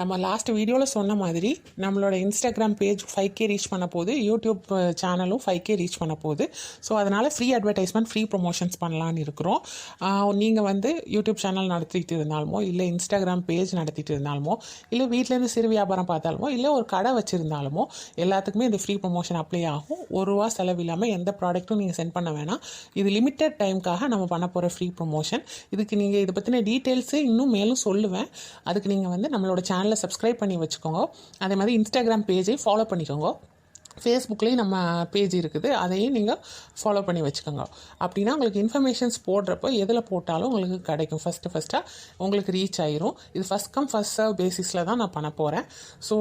நம்ம லாஸ்ட் வீடியோவில் சொன்ன மாதிரி நம்மளோட Instagram page five K reach பண்ண போகுது யூடியூப் சேனலும் ஃபைவ் கே ரீச் பண்ண போகுது ஸோ அதனால் ஃப்ரீ அட்வர்டைஸ்மெண்ட் ஃப்ரீ ப்ரொமோஷன்ஸ் பண்ணலான்னு இருக்கிறோம். நீங்கள் வந்து யூடியூப் சேனல் நடத்திட்டு இருந்தாலுமோ இல்லை இன்ஸ்டாகிராம் பேஜ் நடத்திட்டு இருந்தாலுமோ இல்லை வீட்டிலேருந்து சிறு வியாபாரம் பார்த்தாலுமோ இல்லை ஒரு கடை வச்சுருந்தாலுமோ எல்லாத்துக்குமே இந்த ஃப்ரீ ப்ரொமோஷன் அப்ளை ஆகும். ஒரு ரூபா செலவு இல்லாமல் எந்த ப்ராடக்ட்டும் நீங்கள் சென்ட் பண்ண வேணாம். இது லிமிட்டட் டைம்க்காக நம்ம பண்ண போகிற ஃப்ரீ ப்ரொமோஷன் இதுக்கு நீங்கள் இதை பற்றின டீட்டெயில்ஸு இன்னும் மேலும் சொல்லுவேன். அதுக்கு நீங்கள் வந்து நம்மளோட சேனலை சப்ஸ்கிரைப் பண்ணி வச்சுக்கோங்க. அதே மாதிரி இன்ஸ்டாகிராம் பேஜை ஃபாலோ பண்ணிக்கோங்க. ஃபேஸ்புக்லேயும் நம்ம பேஜ் இருக்குது. அதையும் நீங்கள் ஃபாலோ பண்ணி வச்சுக்கோங்க. அப்படின்னா உங்களுக்கு இன்ஃபர்மேஷன்ஸ் போடுறப்போ எதில் போட்டாலும் உங்களுக்கு கிடைக்கும். ஃபஸ்ட்டு ஃபஸ்ட்டாக உங்களுக்கு ரீச் ஆயிரும். இது ஃபஸ்ட் கம் ஃபஸ்ட் சர்வ் பேசிஸில் தான் நான் பண்ண போகிறேன் ஸோ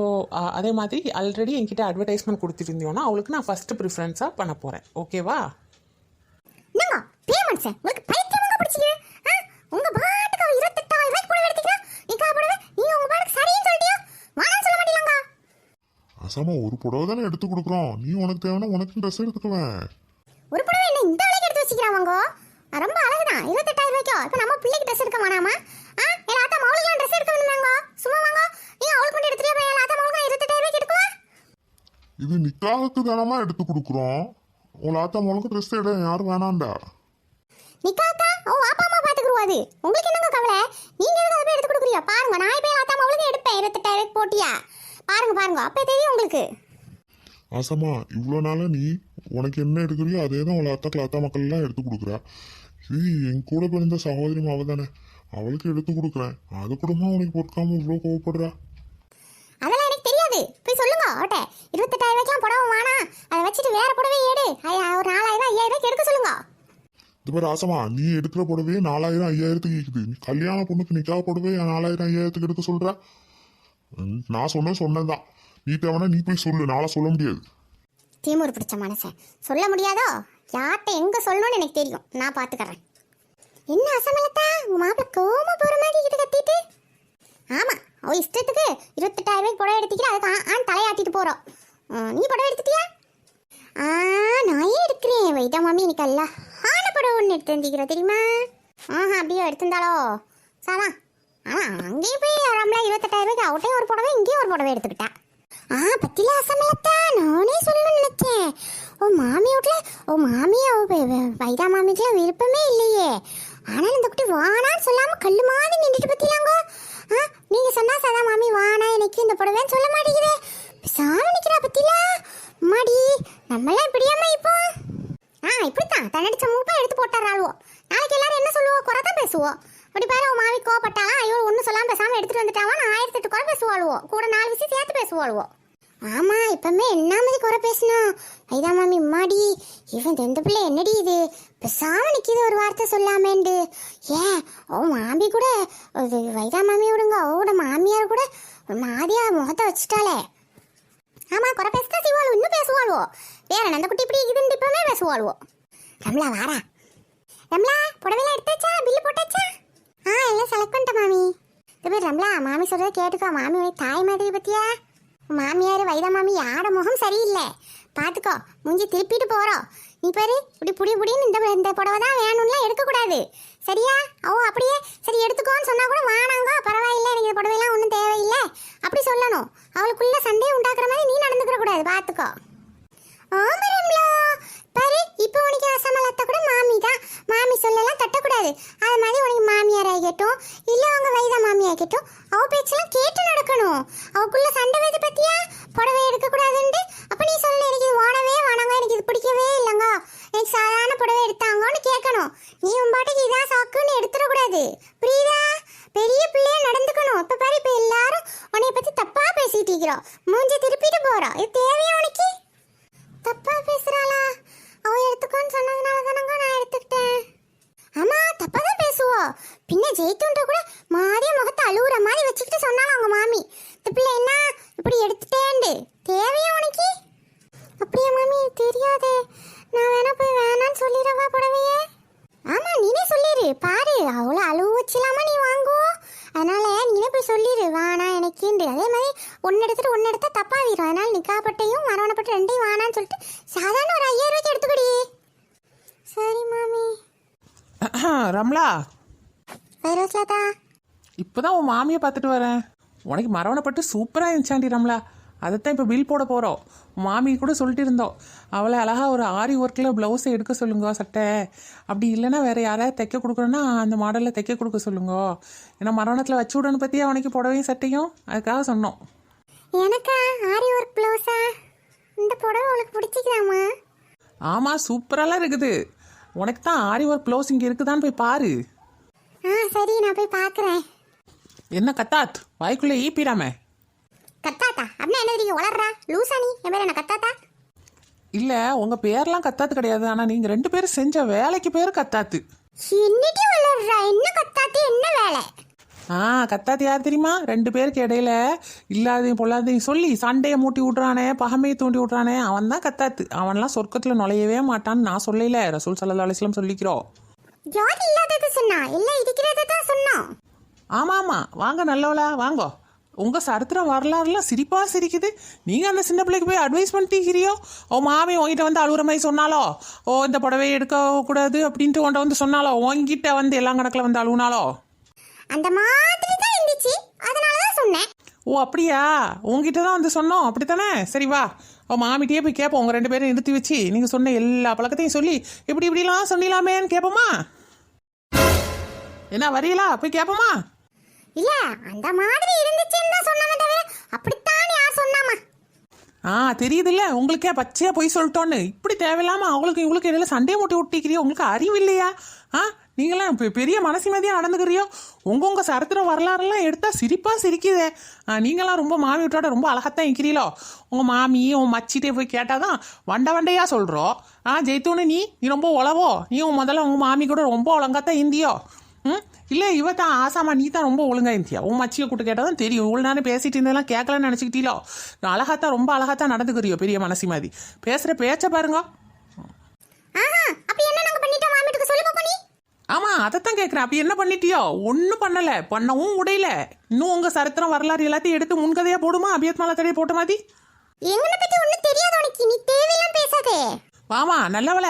அதே மாதிரி ஆல்ரெடி என்கிட்ட அட்வர்டைஸ்மெண்ட் கொடுத்துருந்தீங்கன்னா அவளுக்கு நான் ஃபஸ்ட்டு ப்ரிஃபரன்ஸாக பண்ண போகிறேன் ஓகேவா என்னங்க உங்களுக்கு பைத்தியமாக பிடிச்சிங்க ஆ உங்க பாட்டுக்கு அவ இருபத்தெட்டாயிரம் ரூபாய்க்கு புடவை எடுத்துக்கிறா நிக்கா புடவை நீங்க உங்க பாட்டுக்கு சரின்னு சொல்லிட்டியா வாங்கன்னு சொல்ல மாட்டீங்களாங்க அசாமா ஒரு புடவை தானே எடுத்து கொடுக்குறோம். நீ உனக்கு தேவைன்னா உனக்கு ட்ரெஸ் எடுத்துக்குவேன் ஒரு புடவை என்ன இந்த விலைக்கு எடுத்து வச்சுக்கிறாங்க ரொம்ப அழகுதான். இருபத்தெட்டாயிரம் ரூபாய்க்கோ? இப்போ நம்ம பிள்ளைக்கு ட்ரெஸ் எடுக்க வேணாமா? ஆ? என் ஆத்தா மவுளுக்கு ட்ரெஸ் எடுக்க வேணுமாங்க சும்மா வாங்க. நீங்க அவளுக்கு மட்டும் எடுத்துட்டு போய் என் ஆத்தா மவுளுக்கு இருபத்தெட்டாயிரம் ரூபாய்க்கு எடுக்குவா? இது நிக்காவுக்கு தானமா எடுத்து கொடுக்குறோம். உன் ஆத்தா முழுக்க ட்ரெஸ் எடு யாரும் வேணாண்டா? நிக்காத்தா ஓ அப்பா அம்மா பாத்துக்குருவாது உங்களுக்கு என்னங்க கவலை? நீங்க எதுக்கு அதை போய் எடுத்து கொடுக்குறியா பாருங்க நான் போய் ஆத்தா மவுளுக்கு எடுப்பேன். இருபத்தெட்டாயிரம் போட்டியா? பாருங்க பாருங்க. அப்போ தெரியும் உங்களுக்கு. ஆசமா இவ்வளோ நாளாக நீ உனக்கு என்ன எடுக்கிறியோ அதே தான் அத்தாக்கள் அத்தா மக்கள்லாம் எடுத்து கொடுக்குறா. இது என் கூட பிறந்த சகோதரி மாவ தானே. அவளுக்கு எடுத்து கொடுக்குறேன். அது கூடமா உனக்கு பொறுக்காம இவ்வளோ கோவப்படுறா? அதெல்லாம் எனக்கு தெரியாது. போய் சொல்லுங்க அவட்ட இருபத்தெட்டாயிரம் ரூபாய்க்குலாம் புடவை வேணாம் அதை வச்சுட்டு வேற புடவை ஐயா, ஒரு நாலாயிரம் ஐயாயிரம் ரூபாய்க்கு எடுக்க சொல்லுங்க. இது மாதிரி ஆசமா நீ எடுக்கிற புடவையே நாலாயிரம் ஐயாயிரத்துக்கு கேக்குது. நீ கல்யாண பொண்ணுக்கு நிக்காக புடவை நாலாயிரம் ஐயாயிரத்துக்கு எடுக்க சொல்ற? ம், நான் சொன்ன சொன்னதான் நீ தேவனா நீ போய் சொல்லு நாளை சொல்ல முடியாது. தீமூர் பிடிச்ச மனசன் சொல்ல முடியாதோ? யார்கிட்ட எங்க சொல்லணும்னு எனக்கு தெரியும். நான் பாத்துக்கறேன். என்ன அசமலத்தா உங்க மாப்பிள்ள கோம போற மாதிரி கிட்ட கத்திட்டு. ஆமா அவ இஷ்டத்துக்கு இருபத்தெட்டாயிரம் ரூபாய்க்கு புடவை எடுத்துக்கிற அதுக்கு ஆ- ஆண் தலையாட்டிட்டு போறோம். ஆ, நீ புடவை எடுத்துட்டியா? ஆ நான் ஏன் எடுக்கிறேன். வைதா மாமி எனக்கு அல்ல ஆன புடவை ஒன்று எடுத்து தெரியுமா? ஆஹா அப்படியே எடுத்திருந்தாலோ சாதா ஆனால் அங்கேயும் போய் ரம்லா இருபத்தெட்டாயிரம் ரூபாய்க்கு அவட்டையும் ஒரு புடவை இங்கேயும் ஒரு புடவை எடுத்துக்கிட்டா. ஆ பத்தில அசமலத்தா நானே சொல்லணும்னு நினைச்சேன். ஓ மாமி வீட்டில் ஓ மாமி வைதா மாமிக்கெல்லாம் விருப்பமே இல்லையே. ஆனால் இந்த குட்டி வானான்னு சொல்லாமல் கல்லு மாதிரி நின்றுட்டு பத்திலாங்க. ஆ நீங்க சொன்னா சதா மாமி வானா எனக்கு இந்த புடவைன்னு சொல்ல மாட்டேங்குது. சாமி நிக்கிறா பத்திலா. மாடி நம்மளாம் இப்படியாமா இப்போ? ஆ இப்படித்தான். தன்னடிச்ச மூப்பாக எடுத்து போட்டாராளுவோ நாளைக்கு எல்லாரும் என்ன சொல்லுவோம் குறை தான் பேசுவோம் அப்படி பாரு உன் மாமி கோபப்பட்ட. இப்பெல்லாம் ஒன்றும் பேசாம எடுத்துட்டு வந்துட்டாவா நான் ஆயிரத்தி எட்டு குறை பேசுவாளுவோ. கூட நாலு விஷயம் சேர்த்து பேசுவாளுவோம் ஆமா இப்பமே என்ன மாதிரி குறை பேசணும் ஐதா மாமி மாடி இவன் இந்த பிள்ளை என்னடி இது? பேசாம நிக்கிது ஒரு வார்த்தை சொல்லாமேண்டு. ஏன்? ஓ மாமி கூட வைதா மாமி விடுங்க. அவட மாமியார் கூட மாதியா முகத்தை வச்சுட்டாளே. ஆமா குறை பேசுதா சிவாளு இன்னும் பேசுவாளுவோ. வேற நந்த குட்டி இப்படி இதுன்னு இப்பமே பேசுவாளுவோ. ரம்லா வாரா ரம்லா புடவைலாம் எடுத்தாச்சா பில்லு போட்டாச்சா ஆ எல்லாம் செலக்ட் பண்ணிட்டேன் மாமி. இது பேர் ரம்லா மாமி சொல்றத கேட்டுக்கோ. மாமி ஒரு தாய் மாதிரி பத்தியா? மாமியார் வைத மாமி யாட முகம் சரியில்லை. பார்த்துக்கோ மூஞ்சி திருப்பிட்டு போகிறோம் நீ பாரு இப்படி புடி புடின்னு இந்த இந்த புடவை தான் வேணும்லாம் எடுக்கக்கூடாது. சரியா? ஓ அப்படியே சரி எடுத்துக்கோன்னு சொன்னால் கூட வானாங்க பரவாயில்லை எனக்கு இந்த புடவைலாம் ஒன்றும் தேவையில்லை. அப்படி சொல்லணும். அவளுக்குள்ள சண்டையை உண்டாக்குற மாதிரி நீ நடந்துக்கிற கூடாது பார்த்துக்கோ ஆமரம்லா பாரு இப்போ உனக்கு அசமலத்த கூட மாமி தான் மாமி சொல்லலாம் தட்டக்கூடாது. அது மாதிரி உனக்கு மாமியார் ஆகட்டும் இல்லை அவங்க வயதா கிட்டும் அவ பேச்செல்லாம் கேட்டு நடக்கணும். அவக்குள்ள சண்டை வருது பத்தியா? புடவை எடுக்க கூடாதுன்னு நீ சொல்லணும் எனக்கு இது ஓடவே வேணாங்க எனக்கு இது பிடிக்கவே இல்லைங்க எனக்கு சாதாரண புடவை எடுத்தாங்கன்னு கேட்கணும் நீ உன் பாட்டுக்கு இதான் சாக்குன்னு எடுத்துடக்கூடாது புரியுதா பெரிய பிள்ளையா நடந்துக்கணும் இப்போ பாரு இப்போ எல்லாரும் உன்னைய பற்றி தப்பா பேசிட்டு இருக்கிறோம் மூஞ்சி திருப்பிட்டு போறோம் இது தேவையா உனக்கு தப்பா பேசுறாளா அவ எடுத்துக்கோன்னு சொன்னதுனால தானங்க நான் எடுத்துக்கிட்டேன் ஆமா தப்பா தான் பேசுவோம் பின்ன ஜெயித்துன்ற கூட மாறிய முகத்தை அழுகுற மாதிரி வச்சுக்கிட்டு சொன்னாலும் அவங்க மாமி இந்த பிள்ளை என்ன இப்படி எடுத்துட்டேண்டு. தேவையா உனக்கு? அப்படியா மாமி தெரியாதே. நான் வேணா போய் வேணான்னு சொல்லிடவா புடவையே? ஆமா நீனே சொல்லிடு பாரு அவ்வளோ அழுவு வச்சிலாமா நீ வாங்குவோம் அதனால நீனே போய் சொல்லிடு வேணா எனக்குண்டு. அதே மாதிரி ஒன்று எடுத்துட்டு ஒன்று எடுத்தா தப்பாவிடும் அதனால நிக்காப்பட்டையும் மரவணப்பட்டு ரெண்டையும் வேணான்னு சொல்லிட்டு சாதாரண ஒரு ஐயாயிரம் ரூபாய்க்கு எடுத்துக்கடி. சரி மாமி. ரம்லா. வைரோஸ்லாதா இப்போ தான் உன் மாமியை பார்த்துட்டு வரேன். உனக்கு மரவணைப்பட்டு சூப்பராக இருந்துச்சாண்டி ரம்லா. அதைத்தான் இப்போ பில் போட போகிறோம் மாமி கூட சொல்லிட்டு இருந்தோம். அவளை அழகாக ஒரு ஆரி ஒர்க்கில் ப்ளவுஸை எடுக்க சொல்லுங்க சட்டை. அப்படி இல்லைன்னா வேறு யாராவது தைக்க கொடுக்கணுன்னா அந்த மாடலில் தைக்க கொடுக்க சொல்லுங்க. ஏன்னா மரணத்தில் வச்சு விடணும் பற்றி அவனுக்கு புடவையும் சட்டையும்? அதுக்காக சொன்னோம். எனக்கா ஆரி ஒர்க் ப்ளவுஸா இந்த புடவை உனக்கு பிடிச்சிக்கிறாமா ஆமாம் சூப்பராலாம் இருக்குது. உனக்கு தான் ஆரி ஒர்க் ப்ளவுஸ் இங்கே இருக்குதான்னு போய் பாரு. ஆ சரி நான் போய் பார்க்குறேன் என்ன கத்தாத்? வாய்க்குள்ளே ஈப்பிடாம. கத்தாத்தா? அப்படின்னா என்ன தெரியும் வளர்றா? லூசா நீ? என் பேர் என்ன கத்தாத்தா? இல்லை உங்கள் பேர்லாம் கத்தாத்து கிடையாது. ஆனால் நீங்கள் ரெண்டு பேரும் செஞ்ச வேலைக்கு பேர் கத்தாத்து. என்னடி வளர்றா? என்ன கத்தாத்தி? என்ன வேலை? ஆ கத்தாத்து யார் தெரியுமா? ரெண்டு பேருக்கு இடையில இல்லாதையும் பொல்லாதையும் சொல்லி சண்டையை மூட்டி விட்றானே பகமையை தூண்டி விட்றானே அவன் தான் கத்தாத்து. அவன்லாம் சொர்க்கத்தில் நுழையவே மாட்டான்னு நான் சொல்லல. ரசூல் சல்லா அலிஸ்லாம் சொல்லிக்கிறோம். யார் இல்லாதது சொன்னா? எல்லாம் இருக்கிறத தான் சொன்னோம் ஆமாம் ஆமாம் வாங்க நல்லவளா வாங்கோ. உங்கள் சரித்திரம் வரலாறுலாம் சிரிப்பாக சிரிக்குது. நீங்கள் அந்த சின்ன பிள்ளைக்கு போய் அட்வைஸ் பண்ணிட்டீங்கிறியோ? ஓ மாமி உங்ககிட்ட வந்து அழுகுற மாதிரி சொன்னாலோ? ஓ இந்த புடவை எடுக்கக்கூடாது அப்படின்ட்டு உன்ட்ட வந்து சொன்னாலோ? உங்ககிட்ட வந்து எல்லா கணக்கில் வந்து அழுகுனாலோ அந்த மாதிரி தான் இருந்துச்சு. அதனால தான் சொன்னேன். ஓ அப்படியா? உங்ககிட்ட தான் வந்து சொன்னோம். அப்படித்தானே? சரி வா. ஓ மாமிட்டியே போய் கேட்போம் உங்கள் ரெண்டு பேரும் நிறுத்தி வச்சு. நீங்கள் சொன்ன எல்லா பழக்கத்தையும் சொல்லி இப்படி இப்படிலாம் சொன்னிலாமேன்னு கேட்போமா என்ன வரீங்களா போய் கேட்போமா இல்ல அந்த மாதிரி இருந்துச்சுன்னு தான் சொன்னவன் தவிர அப்படித்தான் யார் சொன்னாமா? ஆ தெரியுதுல்ல. உங்களுக்கே பச்சையா போய் சொல்லிட்டோன்னு. இப்படி தேவையில்லாம அவங்களுக்கு இவங்களுக்கு இடையில சண்டையை மூட்டி விட்டிக்கிறியோ உங்களுக்கு அறிவு இல்லையா? ஆ நீங்களாம் பெ- பெரிய மனசு மதியாக நடந்துக்கிறியோ? உங்க உங்க சரித்திரம் வரலாறுலாம் எடுத்தா சிரிப்பா சிரிக்குதே. நீங்களாம் ரொம்ப மாமி விட்டோட ரொம்ப அழகாத்தான் இருக்கிறீங்களோ உங்க மாமி உன் மச்சிட்டே போய் கேட்டாதான் வண்ட வண்டையா சொல்றோம் ஆ ஜெயித்தோன்னு நீ? நீ ரொம்ப உழவோ நீ உன் முதல்ல உங்க மாமி கூட ரொம்ப ஒழுங்காத்தான் இந்தியோ ம்? இல்லை இவ தான் ஆசாமா நீ தான் ரொம்ப ஒழுங்கா இருந்தியா? உன் மச்சியை கூட்டு கேட்டால் தான் தெரியும். இவ்வளோ நேரம் பேசிட்டு இருந்ததெல்லாம் கேட்கலன்னு நினச்சிக்கிட்டீங்களோ அழகாத்தான் ரொம்ப அழகாத்தான் நடந்துக்கிறியோ பெரிய மனசி மாதிரி? பேசுகிற பேச்சை பாருங்க. ஆமாம் அதைத்தான் கேட்குறேன் அப்படி என்ன பண்ணிட்டியோ? ஒன்றும் பண்ணலை. பண்ணவும் உடையல. இன்னும் உங்கள் சரித்திரம் வரலாறு எல்லாத்தையும் எடுத்து முன்கதையாக போடுமா? அபியத் மாலா தடையை போட்ட மாதிரி? எங்களை பத்தி ஒண்ணும் தெரியாது உனக்கு? நீ தேவையெல்லாம் பேசாதே. வாமா நல்லவள.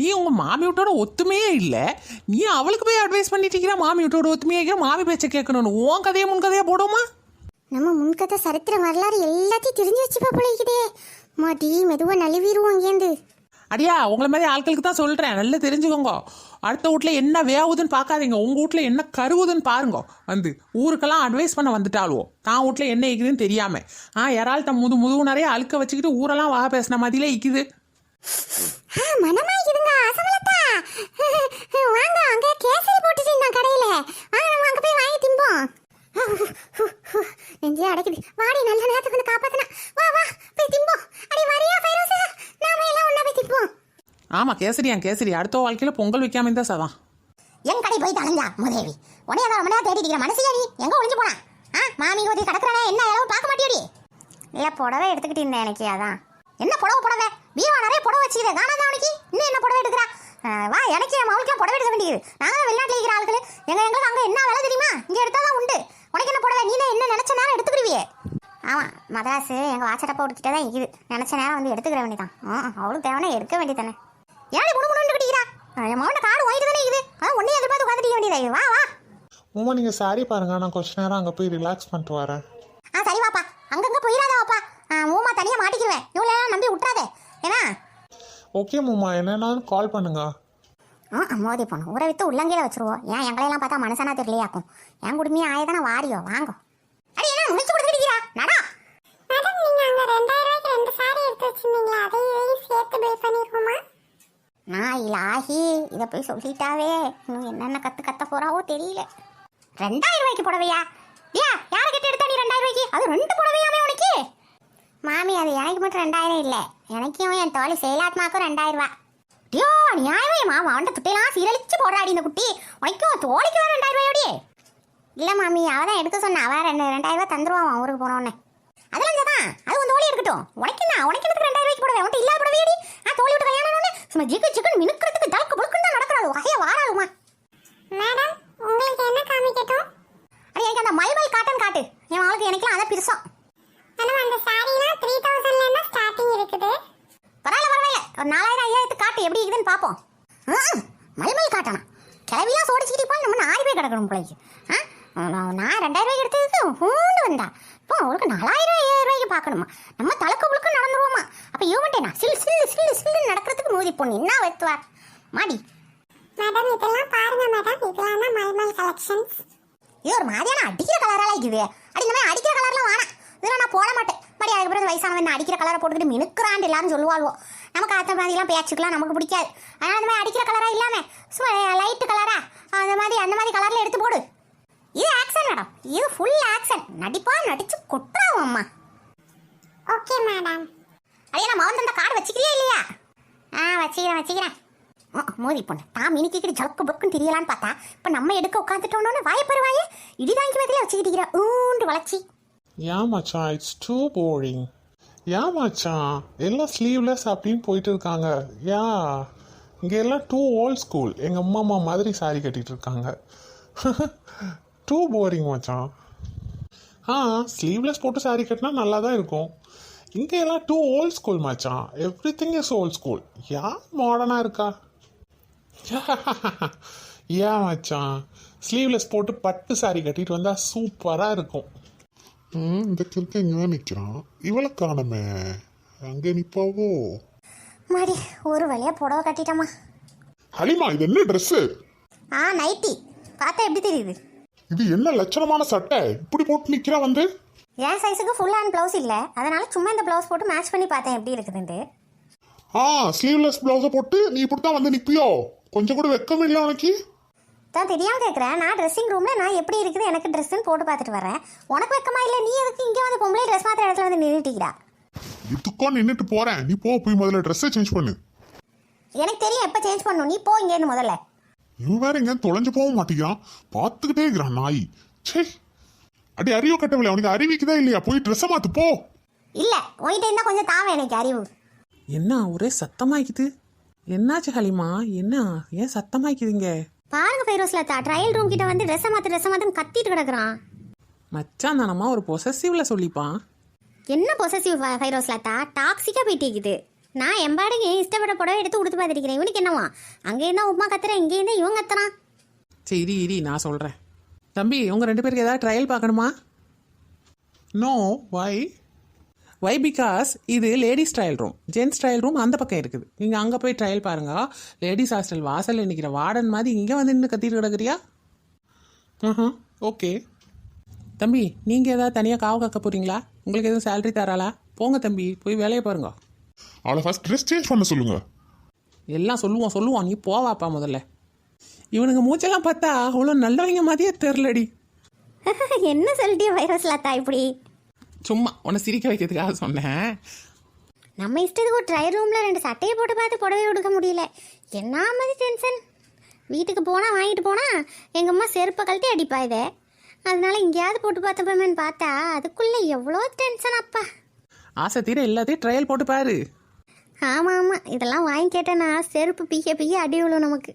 நீ உங்க மாமி வீட்டோட ஒத்துமையே இல்லை. நீ அவளுக்கு போய் அட்வைஸ் பண்ணிட்டு இருக்கிற மாமி வீட்டோட ஒத்துமையே இருக்கிற மாமி பேச்சை கேட்கணும்னு உன் கதையை முன்கதையா போடுமா நம்ம முன்கதை சரித்திர வரலாறு எல்லாத்தையும் தெரிஞ்சு வச்சுப்பா போலிக்குதே மாட்டி மெதுவா நழுவிடுவோம் அங்கேருந்து அடியா உங்களை மாதிரி ஆட்களுக்கு தான் சொல்கிறேன் நல்லா தெரிஞ்சுக்கோங்க. அடுத்த வீட்டில் என்ன வேவுதுன்னு பார்க்காதீங்க. உங்கள் வீட்டில் என்ன கருவுதுன்னு பாருங்க. வந்து ஊருக்கெல்லாம் அட்வைஸ் பண்ண வந்துட்டாளுவோ. தான் வீட்டில் என்ன இருக்குதுன்னு தெரியாம. ஆ யாரால் தம் முது முதுகு நிறைய அழுக்க வச்சுக்கிட்டு ஊரெல்லாம் வா பேசின மாதிரிலே இக்குது. ஆ மனமாய்க்குதுங்க அசமலத்தா வாங்க அங்க கேசரி போட்டுட்டு நான் கடையில. வாங்க நம்ம அங்க போய் வாங்கி திம்போம். நெஞ்சே அடைக்குது. வாடி நல்ல நேரத்துக்கு வந்து காப்பாத்தினா. வா வா போய் திம்போம். அடி வரியா ஃபைரோசா நாம எல்லாம் ஒண்ணா போய் திம்போம். ஆமாம் கேசரியா கேசரி. அடுத்த வாழ்க்கையில் பொங்கல் வைக்காம இருந்தால் சதான் என் கடை போய் அலைஞ்சா முதேவி. உனைய ரொம்ப நேரம் தேடிக்கிற மனசியா நீ எங்க ஒளிஞ்சு போனா? ஆ மாமி ஒருத்தி கிடக்குறானே? என்ன அளவு பார்க்க மாட்டியோடி? இல்ல புடவை எடுத்துக்கிட்டு இருந்தேன் எனக்கு அதான். என்ன புடவை புடவை? பீமா நிறைய புடவை வச்சுக்கிற. காணாத அவனுக்கு. இன்னும் என்ன புடவை எடுக்கிறா? வா எனக்கு என் மகளுக்கு புடவை எடுக்க வேண்டியது. நாங்கள் வெளிநாட்டில் இருக்கிற ஆளுகள் எங்க எங்களுக்கு அங்கே என்ன வேலை தெரியுமா? இங்கே எடுத்தால் தான் உண்டு. உனக்கு என்ன புடவை? நீ தான் என்ன நினச்ச நேரம் எடுத்துக்கிடுவியே. ஆமாம் மதராசு எங்கள் வாட்ஸ்அப்பை கொடுத்துட்டே தான் இருக்குது. நினச்ச நேரம் வந்து எடுத்துக்கிற வேண்டியதான் ஆ அவளுக்கு தேவைன்னா எடுக்க வேண்டியதானே ஏன் முடு முடுன்னு கட்டிக்கிறா? என் மகன் காடு வாங்கிட்டு தானே இருக்குது. அதான் ஒன்னே எதிர்பார்த்து உட்காந்துட்டு வேண்டியதாக வா வா. உமா நீங்கள் சாரி பாருங்க. நான் கொஞ்ச நேரம் அங்கே போய் ரிலாக்ஸ் பண்ணிட்டு வரேன் ஆ சரி வாப்பா அங்கங்க போயிடாத வாப்பா ஆ மூமா தனியா மாட்டிக்குவேன் இவ்வளோ நம்பி விட்றாதே ஏன்னா ஓகே மூமா என்னன்னாலும் கால் பண்ணுங்க. ஆ மோதி போனோம் ஊரை வித்து உள்ளங்கையில வச்சிருவோம் ஏன் எங்களையெல்லாம் பார்த்தா மனுஷனா தெரியலையாக்கும். என் குடுமையை ஆயதானே வாரியோ? வாங்கோ. அடி என்ன முடிச்சு கொடுத்துக்கிட்டீரா நடா. மேடம் நீங்க அங்க ரெண்டாயிரம் ரூபாய்க்கு ரெண்டு சாரி எடுத்து வச்சிருந்தீங்களா அதையும் சேர்த்து பில் பண்ணிருக்கோமா நான் இலாகி இதை போய் சொல்லிட்டாவே. இன்னும் என்னென்ன கத்து கத்த போறாவோ தெரியல. ரெண்டாயிரம் ரூபாய்க்கு புடவையா? ஏ யாரை கிட்ட எடுத்தா நீ ரெண்டாயிரம் ரூபாய்க்கு அது ரெண்டு புடவையாமே உனக்கு? மாமி அது எனக்கு மட்டும் ரெண்டாயிரம் இல்லை. எனக்கும் என் தோழி செயலாத்மாக்கும் ரெண்டாயிரம் ரூபா ஐயோ நியாயமே மாமா துட்டையெல்லாம் சீரழிச்சு போடுறாடி இந்த குட்டி. வைக்கும் தோழிக்கு தான் ரெண்டாயிரம் ரூபாயோடி. இல்லை மாமி அவள் தான் எடுக்க சொன்னா. அவ ரெண்டு ரெண்டாயிரம் ரூபாய் தந்துருவான் அவன் ஊருக்கு போனோன்னே அதெல்லாம் தான். அது உன் தோழி இருக்கட்டும். உனக்கு என்ன? உனக்கு எதுக்கு ரெண்டாயிரம் ரூபாய்க்கு போடுவேன் உன்ட்டு இல்லாத போடவே ஆ தோழி விட்டு கல்யாணம் சும்மா ஜிக்கு ஜிக்குன்னு மினு தலக்கு புழுக்குன்னு தான் நடக்கிறாள் வகையா வாராளுமா மேடம் உங்களுக்கு என்ன காமிக்கட்டும் அடி எனக்கு அந்த மல்மல் காட்டன் காட்டு என் அவளுக்கு எனக்குலாம் அதான் பிரிசம் மேடம் அந்த சாரிலாம் த்ரீ தௌசண்ட்ல இருந்து ஸ்டார்டிங் இருக்குது பரவாயில்ல பரவாயில்ல ஒரு நாலாயிரம் ஐயாயிரத்து காட்டு எப்படி இருக்குதுன்னு பார்ப்போம் ம், மல்மல் காட்டணும் கிளவிலாம் சோடிச்சுக்கிட்டு போய் நம்ம ஆறி போய் கிடக்கணும் பிள்ளைக்கு ஆ? நான் ரெண்டாயிரம் ரூபாய்க்கு எடுத்ததுக்கு ஹூண்டு வந்தா. இப்போ அவளுக்கு நாலாயிரம் ஐயாயிரம் ரூபாய்க்கு பார்க்கணுமா? நம்ம தலைக்கு புழுக்கு நடந்துருவோமா? அப்போ இவன்ட்டேனா சில் சில்லு சில்லு சில்லு நடக்கிறதுக்கு மோதி பொண்ணு என்ன வைத்துவார் மாடி. மேடம் இதெல்லாம் பாருங்க மேடம். இதெல்லாம் தான் மல்மல் கலெக்ஷன்ஸ் இது ஒரு மாதிரியான அடிக்கிற கலரால இருக்குது அடி இந்த மாதிரி அடிக்கிற கலர்லாம் வேணாம் இதெல்லாம் நான் போட மாட்டேன். மாதிரி அதுக்கப்புறம் வயசானவன் அடிக்கிற கலரை போட்டுக்கிட்டு மினுக்குறான் எல்லாரும் சொல்லுவாள்வோ. நமக்கு அந்த மாதிரிலாம் பேச்சுக்கலாம் நமக்கு பிடிக்காது. அதனால இந்த மாதிரி அடிக்கிற கலரா இல்லாம சும்மா லைட் கலரா அந்த மாதிரி அந்த மாதிரி கலர்ல எடுத்து போடு. இது ஆக்ஷன் மேடம். இது ஃபுல் ஆக்ஷன் நடிப்பா நடிச்சு கொட்டுறாவும் அம்மா. ஓகே மேடம் அதையே நான் மவன் தந்த கார்டு வச்சுக்கிறியா இல்லையா? ஆ வச்சுக்கிறேன் வச்சுக்கிறேன். மோதி பொண்ணு. தான் மினிக்கிட்டு ஜலக்கு புக்குன்னு தெரியலான்னு பார்த்தா இப்போ நம்ம எடுக்க உட்காந்துட்டோன்னு வாய இடி தாங்கி பதில வச்சுக்கிட்டு ஊண்டு வளர்ச்சி. ஏன் மச்சான் இட்ஸ் டூ போரிங் ஏன் மச்சான்? எல்லாம் ஸ்லீவ்லெஸ் அப்படின்னு போயிட்டு இருக்காங்க யா இங்கே எல்லாம் டூ ஓல்ட் ஸ்கூல் எங்கள் அம்மா அம்மா மாதிரி சாரி கட்டிகிட்டு இருக்காங்க டூ போரிங் மச்சான். ஆ ஸ்லீவ்லெஸ் போட்டு சாரி கட்டினா நல்லா தான் இருக்கும். இங்கே எல்லாம் டூ ஓல்ட் ஸ்கூல் மச்சான். Everything is old school ஏன் மாடர்னாக இருக்கா? ஏன் மச்சான். ஸ்லீவ்லெஸ் போட்டு பட்டு சாரி கட்டிட்டு வந்தால் சூப்பராக இருக்கும். இந்த கிறுக்க இங்கே நிற்கிறான் இவளை காணமே. அங்கே நிற்பாவோ மாடி ஒரு வழியா புடவை கட்டிட்டோமா. ஹலிமா இது என்ன ட்ரெஸ்ஸு ஆ நைட்டி பார்த்தா எப்படி தெரியுது? இது என்ன லட்சணமான சட்டை? இப்படி போட்டு நிற்கிறா வந்து? என் சைஸுக்கு ஃபுல் ஹேண்ட் ப்ளவுஸ் இல்லை. அதனால சும்மா இந்த ப்ளவுஸ் போட்டு மேட்ச் பண்ணி பார்த்தேன் எப்படி இருக்குதுன்ட்டு. ஆ ஸ்லீவ்லெஸ் ப்ளவுஸை போட்டு நீ இப்படி தான் வந்து நிற்பியோ கொஞ்சம் கூட வெக்கம் இல்லை உனக்கு? தான் தெரியாம கேட்குறேன் நான் ட்ரெஸ்ஸிங் ரூமில் நான் எப்படி இருக்குது எனக்கு ட்ரெஸ்ஸுன்னு போட்டு பார்த்துட்டு வரேன் உனக்கு வெக்கமா இல்லை நீ எதுக்கு இங்கே வந்து பொம்பளை ட்ரெஸ் மாத்திர இடத்துல வந்து நின்றுட்டிக்கிறா இதுக்கோ நின்றுட்டு போறேன். நீ போ போய் முதல்ல ட்ரெஸ்ஸை சேஞ்ச் பண்ணு. எனக்கு தெரியும் எப்போ சேஞ்ச் பண்ணணும் நீ போ இங்கேருந்து முதல்ல. இவன் வேற எங்க தொலைஞ்சு போக மாட்டேங்கிறான் பார்த்துக்கிட்டே இருக்கிறான் நாய். சே அடி அறிவு கட்டவில்லை அவனுக்கு அறிவிக்குதா இல்லையா? போய் ட்ரெஸ்ஸை மாத்து போ. இல்லை உன்கிட்ட இருந்தால் கொஞ்சம் தாவே எனக்கு அறிவு. என்ன ஒரே சத்தமாய்க்குது? என்னாச்சு ஹலிமா? என்ன? ஏன் சத்தமாய்க்குதுங்க பாருங்க ஃபைரோஸ் லதா ட்ரையல் ரூம் கிட்ட வந்து ட்ரெஸ்ஸை மாற்று ட்ரெஸ்ஸை மாற்றுன்னு கத்திட்டு கிடக்குறான். மச்சான் தானம்மா ஒரு பொசசிவ்ல சொல்லிப்பான். என்ன பொசசிவ் ஃபைரோஸ் லதா டாக்ஸிக்காக போயிட்டு நான் எம்பாடுக்கு இஷ்டப்பட்ட புடவை எடுத்து கொடுத்து பார்த்துருக்கிறேன். இவனுக்கு என்னவா? அங்கே இருந்தால் உமா கத்துறேன் இங்கே இருந்தால் இவன் கத்துறான். சரி இரி இரி நான் சொல்கிறேன் தம்பி உங்கள் ரெண்டு பேருக்கு ஏதாவது ட்ரையல் பார்க்கணுமா? நோ வை வை பிகாஸ் இது ladies trial room gents trial room அந்த பக்கம் இருக்குது. நீங்கள் அங்கே போய் ட்ரையல் பாருங்க. லேடிஸ் ஹாஸ்டல் வாசலில் நிற்கிற வார்டன் மாதிரி இங்கே வந்து நின்று கத்திட்டு கிடக்குறியா? ம் ஓகே தம்பி நீங்கள் ஏதாவது தனியாக காவு காக்க போகிறீங்களா உங்களுக்கு எதுவும் சேலரி தராளா? போங்க தம்பி போய் வேலையை பாருங்க. அவளை ஃபர்ஸ்ட் ட்ரெஸ் சேஞ்ச் பண்ண சொல்லுங்க. எல்லாம் சொல்லுவோம் சொல்லுவோம் நீ போவாப்பா முதல்ல. இவனுங்க மூச்செல்லாம் பார்த்தா அவ்வளோ நல்லவங்க மாதிரியே தெரிலடி என்ன சொல்லிட்டே வைரஸ் லதா இப்படி? சும்மா உன்னை சிரிக்க வைக்கிறதுக்காக சொன்னேன். நம்ம இஷ்டத்துக்கு ஒரு ட்ரை ரூமில் ரெண்டு சட்டையை போட்டு பார்த்து புடவை கொடுக்க முடியல. என்ன மாதிரி டென்ஷன் வீட்டுக்கு போனால் வாங்கிட்டு போனால் எங்கள் அம்மா செருப்பை கழட்டி அடிப்பா இதை. அதனால எங்கேயாவது போட்டு பார்த்தப்பமேன்னு பார்த்தா அதுக்குள்ளே எவ்வளோ டென்ஷன் அப்பா. ஆசை தீர எல்லாத்தையும் ட்ரையல் போட்டு பாரு. ஆமாம் ஆமாம் இதெல்லாம் வாங்கி கேட்டேன்னா செருப்பு பிக்க பிக்க அடி விழும் நமக்கு.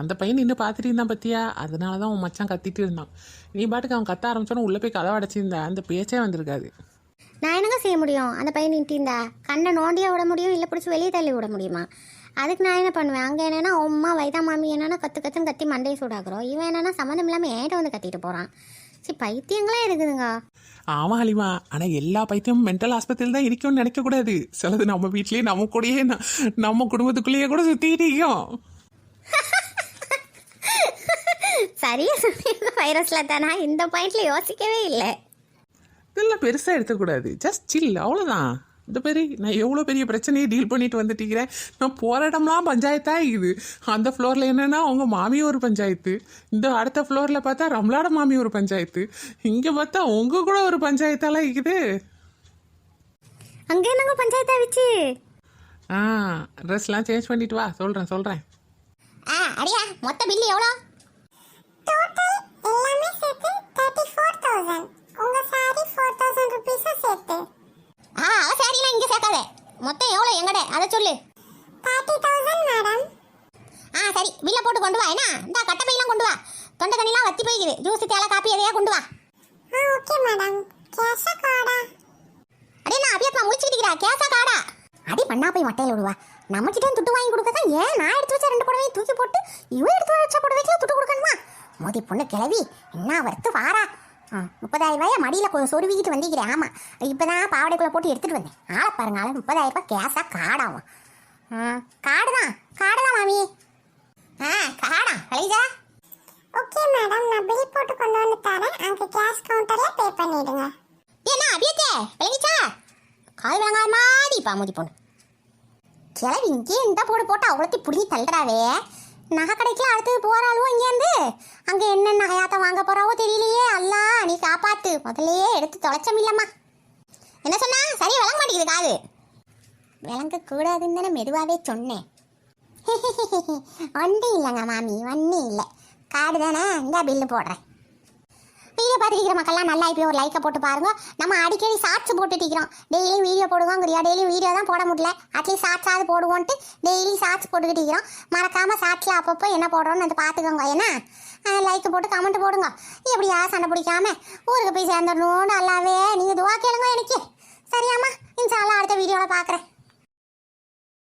அந்த பையன் நின்று பார்த்துட்டு இருந்தான் பத்தியா? அதனால தான் உன் மச்சான் கத்திட்டு இருந்தான். நீ பாட்டுக்கு அவன் கத்த ஆரம்பிச்சோன்னு உள்ளே போய் கதவை அடைச்சிருந்தா அந்த பேச்சே வந்திருக்காது. நான் என்னங்க செய்ய முடியும்? அந்த பையன் நின்ட்டிருந்தா கண்ணை நோண்டியா விட முடியும் இல்லை பிடிச்சி வெளியே தள்ளி விட முடியுமா? அதுக்கு நான் என்ன பண்ணுவேன்? அங்கே என்னன்னா அம்மா வைதா மாமி என்னன்னா கற்று கற்றுன்னு கத்தி மண்டையை சூடாக்குறோம். இவன் என்னன்னா சம்மந்தம் இல்லாமல் ஏன்ட்ட வந்து கத்திட்டு போகிறான் சரி பைத்தியங்களே இருக்குதுங்க. ஆமாம் ஹலிமா ஆனால் எல்லா பைத்தியமும் மென்டல் ஆஸ்பத்திரியில் தான் இருக்கும்னு நினைக்கக்கூடாது. சிலது நம்ம வீட்லேயே நம்ம கூடயே நம்ம குடும்பத்துக்குள்ளேயே கூட சுற்றிட்டு இருக்கோம். சரியா சொன்னீங்க வைரஸில் தானா? இந்த பாயிண்ட்ல யோசிக்கவே இல்லை. இதெல்லாம் பெருசாக எடுத்துக்கூடாது. ஜஸ்ட் சில் அவ்வளோதான் இந்த பெரிய நான் எவ்வளோ பெரிய பிரச்சனையை டீல் பண்ணிட்டு வந்துட்டீங்கிறேன். நான் போகிற இடம்லாம் பஞ்சாயத்தாக இருக்குது அந்த ஃப்ளோரில் என்னென்னா அவங்க மாமி ஒரு பஞ்சாயத்து. இந்த அடுத்த ஃப்ளோரில் பார்த்தா ரம்லாட மாமி ஒரு பஞ்சாயத்து. இங்கே பார்த்தா உங்கள் கூட ஒரு பஞ்சாயத்தாலாம் இருக்குது. அங்கே என்னங்க பஞ்சாயத்தா வச்சு? ஆ ட்ரெஸ்லாம் சேஞ்ச் பண்ணிட்டு வா. சொல்கிறேன் சொல்கிறேன் ஆ அடியா மொத்த பில்லு எவ்வளோ? ஆ அவ சாரிலாம் இங்கே சேர்க்காத. மொத்தம் எவ்வளோ எங்கட? அதை சொல்லு. தேர்ட்டி தௌசண்ட் மேடம் ஆ சரி. பில்லை போட்டு கொண்டு வா. என்ன? இந்த கட்டை பையெல்லாம் கொண்டு வா. தொண்டை தண்ணிலாம் வத்தி போய்க்குது. ஜூஸ் தேலை காப்பி எதையா கொண்டு வா. ஆ ஓகே மேடம் கேஷா கார்டா அடே நான் அபியத்மா முடிச்சுக்கிட்டா கேசா காடா அடி பண்ணா போய் மட்டையில விடுவா. நம்ம கிட்ட துட்டு வாங்கி கொடுக்க தான் ஏன் நான் எடுத்து வச்ச ரெண்டு புடவையும் தூக்கி போட்டு இவன் எடுத்து வச்ச புடவைக்கு துட்டு கொடுக்கணுமா? மோதி பொண்ணு கிளவி என்ன வறுத்து வாரா முப்பதாயிரம் ரூபாய மடியில் சொருவிக்கிட்டு வந்திக்கிறேன் ஆமாம் இப்போ தான் பாவடைக்குள்ளே போட்டு எடுத்துகிட்டு வந்தேன். ஆளை பாருங்க ஆளை. முப்பதாயிரம் ரூபாய் கேஸாக காடாகும் காடு தான். காடு தான் மாமி. ஆ காடா கலைஜா ஓகே மேடம் நான் பில் போட்டு கொண்டு வந்து தரேன். அங்க கேஷ் கவுண்டர்ல பே பண்ணிடுங்க. என்ன அபியத்தே? விளங்கிச்சா? கால் விளங்காத மாதிரி பா மோதி பொண்ணு. கிளவி இங்கே இந்த போடு போட்டு அவ்வளோத்தையும் பிடிங்கி தள்ளுறாவே. நகை கடைக்கெல்லாம் அடுத்து போகிறாளோ இங்கேருந்து? அங்கே என்ன நகையாத்த வாங்க போகிறாவோ தெரியலையே. அல்லா நீ காப்பாத்து. முதல்லையே எடுத்து தொலைச்சம் இல்லம்மா. என்ன சொன்னா? சரி விளங்க மாட்டேங்குது காது. விளங்க கூடாதுன்னு தானே மெதுவாகவே சொன்னேன். ஒன்றும் இல்லைங்க மாமி ஒன்றும் இல்லை. காடு தானே? இந்த பில்லு போடுறேன். வீடியோ பார்த்துக்கிற மக்கள்லாம் நல்லா இப்போ ஒரு லைக்கை போட்டு பாருங்க. நம்ம அடிக்கடி ஷார்ட்ஸ் போட்டுட்டிருக்கிறோம் டெய்லியும் வீடியோ போடுவோங்கிறியா? டெய்லியும் வீடியோ தான் போட முடியல. அட்லீஸ்ட் ஷார்ட்ஸாவது போடுவோன்ட்டு டெய்லி ஷார்ட்ஸ் போட்டுக்கிட்டு இருக்கிறோம். மறக்காம ஷார்ட்ஸில் அப்பப்போ என்ன போடுறோம்னு வந்து பார்த்துக்கோங்க ஏன்னா லைக் போட்டு கமெண்ட் போடுங்க. எப்படியா சண்டை பிடிக்காம? ஊருக்கு போய் சேர்ந்துடணும்னு நல்லாவே நீங்கள் துவா கேளுங்க எனக்கு. சரியாம்மா இன்ஷால்லாம் அடுத்த வீடியோவில் பார்க்குறேன்.